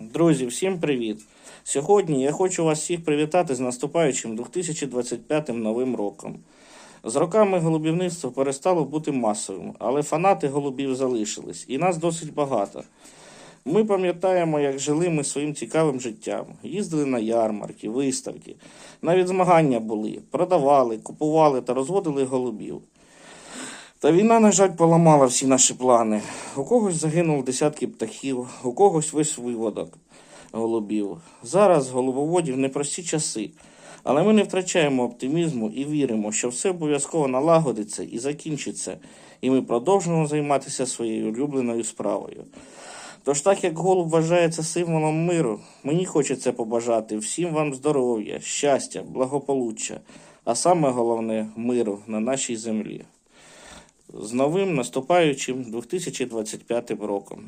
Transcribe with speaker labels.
Speaker 1: Друзі, всім привіт! Сьогодні я хочу вас всіх привітати з наступаючим 2025 новим роком. З роками голубівництво перестало бути масовим, але фанати голубів залишились, і нас досить багато. Ми пам'ятаємо, як жили ми своїм цікавим життям, їздили на ярмарки, виставки, навіть змагання були, продавали, купували та розводили голубів. Та війна, на жаль, поламала всі наші плани. У когось загинуло десятки птахів, у когось весь виводок голубів. Зараз голубоводів непрості часи, але ми не втрачаємо оптимізму і віримо, що все обов'язково налагодиться і закінчиться, і ми продовжимо займатися своєю улюбленою справою. Тож, так як голуб вважається символом миру, мені хочеться побажати всім вам здоров'я, щастя, благополуччя, а саме головне миру на нашій землі. З новим наступаючим 2025 роком.